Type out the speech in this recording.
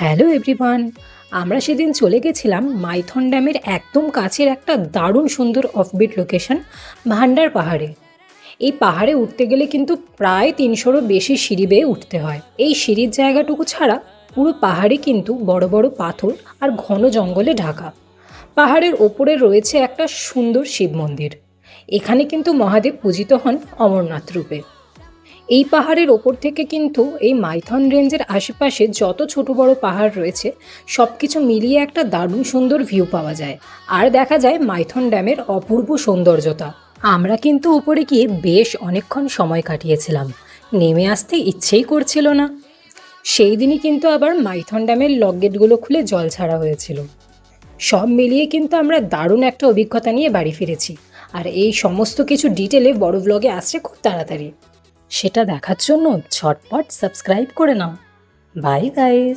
Hello everyone, আমরা সেদিন চলে গেছিলাম মাইথন ড্যামের একদম কাছের একটা দারুণ সুন্দর অফবিট লোকেশন ভান্ডার পাহাড়ে। এই পাহাড়ে উঠতে গেলে কিন্তু প্রায় তিনশোরও বেশি সিঁড়ি বেয়ে উঠতে হয়। এই সিঁড়ির জায়গাটুকু ছাড়া পুরো পাহাড়ে কিন্তু বড় বড় পাথর আর ঘন জঙ্গলে ঢাকা। পাহাড়ের ওপরে রয়েছে একটা সুন্দর শিব মন্দির। এখানে কিন্তু মহাদেব পূজিত হন অমরনাথ রূপে। এই পাহাড়ের ওপর থেকে কিন্তু এই মাইথন রেঞ্জের আশেপাশে যত ছোট বড় পাহাড় রয়েছে সব কিছু মিলিয়ে একটা দারুণ সুন্দর ভিউ পাওয়া যায়। আর দেখা যায় মাইথন ড্যামের অপূর্ব সৌন্দর্যতা। আমরা কিন্তু উপরে গিয়ে বেশ অনেকক্ষণ সময় কাটিয়েছিলাম। নেমে আসতে ইচ্ছেই করছিল না। সেই দিনই কিন্তু আবার মাইথন ড্যামের লক গেটগুলো খুলে জল ছাড়া হয়েছিল। সব মিলিয়ে কিন্তু আমরা দারুণ একটা অভিজ্ঞতা নিয়ে বাড়ি ফিরেছি। আর এই সমস্ত কিছু ডিটেলে বড় ব্লগে আসছে খুব তাড়াতাড়ি। সেটা দেখার জন্য ছটপট সাবস্ক্রাইব করে নাও। Bye guys.